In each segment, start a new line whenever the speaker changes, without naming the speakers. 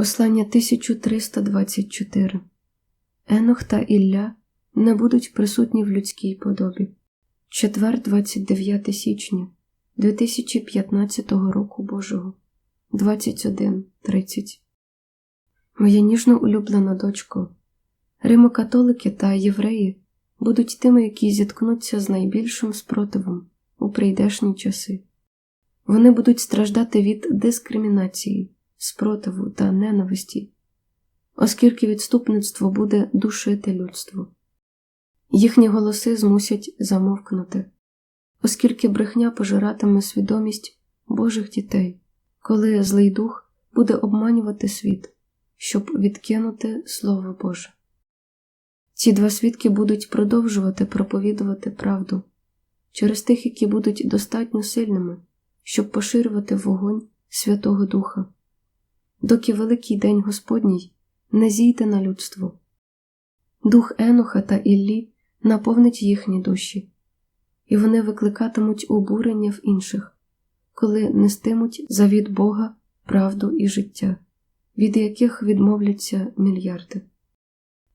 Послання 1324 Енох та Ілля не будуть присутні в людській подобі. Четвер, 29 січня 2015 року Божого 21.30 Моя ніжно улюблена дочко, римокатолики та євреї будуть тими, які зіткнуться з найбільшим спротивом у прийдешні часи. Вони будуть страждати від дискримінації, спротиву та ненависті, оскільки відступництво буде душити людство. Їхні голоси змусять замовкнути, оскільки брехня пожиратиме свідомість Божих дітей, коли злий дух буде обманювати світ, щоб відкинути Слово Боже. Ці два свідки будуть продовжувати проповідувати правду через тих, які будуть достатньо сильними, щоб поширювати вогонь Святого Духа, доки великий день Господній не зійде на людство. Дух Енуха та Іллі наповнить їхні душі, і вони викликатимуть обурення в інших, коли нестимуть завід Бога, правду і життя, від яких відмовляться мільярди.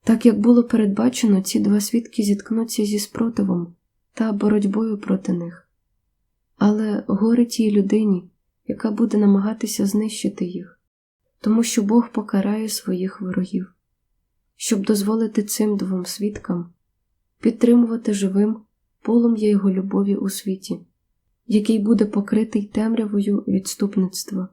Так як було передбачено, ці два свідки зіткнуться зі спротивом та боротьбою проти них. Але горе тій людині, яка буде намагатися знищити їх, тому що Бог покарає своїх ворогів, щоб дозволити цим двом свідкам підтримувати живим полум'я його любові у світі, який буде покритий темрявою відступництва.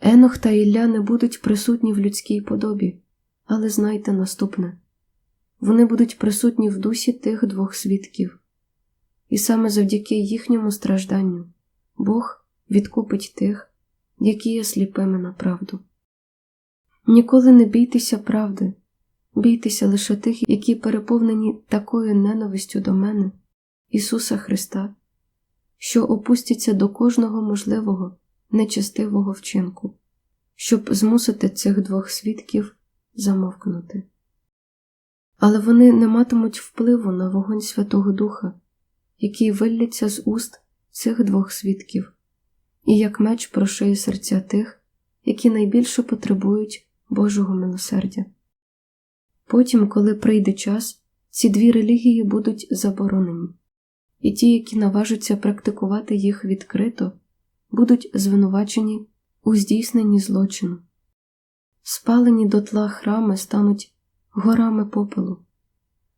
Енох та Ілля не будуть присутні в людській подобі, але знайте наступне. Вони будуть присутні в дусі тих двох свідків, і саме завдяки їхньому стражданню Бог відкупить тих, які є сліпими на правду. Ніколи не бійтеся правди, бійтеся лише тих, які переповнені такою ненавистю до мене, Ісуса Христа, що опустяться до кожного можливого нечестивого вчинку, щоб змусити цих двох свідків замовкнути. Але вони не матимуть впливу на вогонь Святого Духа, який вилляться з уст цих двох свідків, і як меч прошиє серця тих, які найбільше потребують Божого милосердя. Потім, коли прийде час, ці дві релігії будуть заборонені, і ті, які наважаться практикувати їх відкрито, будуть звинувачені у здійсненні злочину. Спалені дотла храми стануть горами попелу,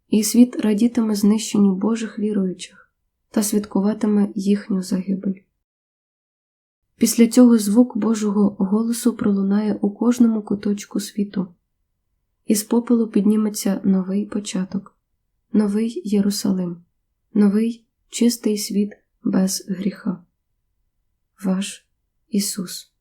і світ радітиме знищенню Божих віруючих та святкуватиме їхню загибель. Після цього звук Божого голосу пролунає у кожному куточку світу, із попелу підніметься новий початок, новий Єрусалим, новий чистий світ без гріха. Ваш Ісус.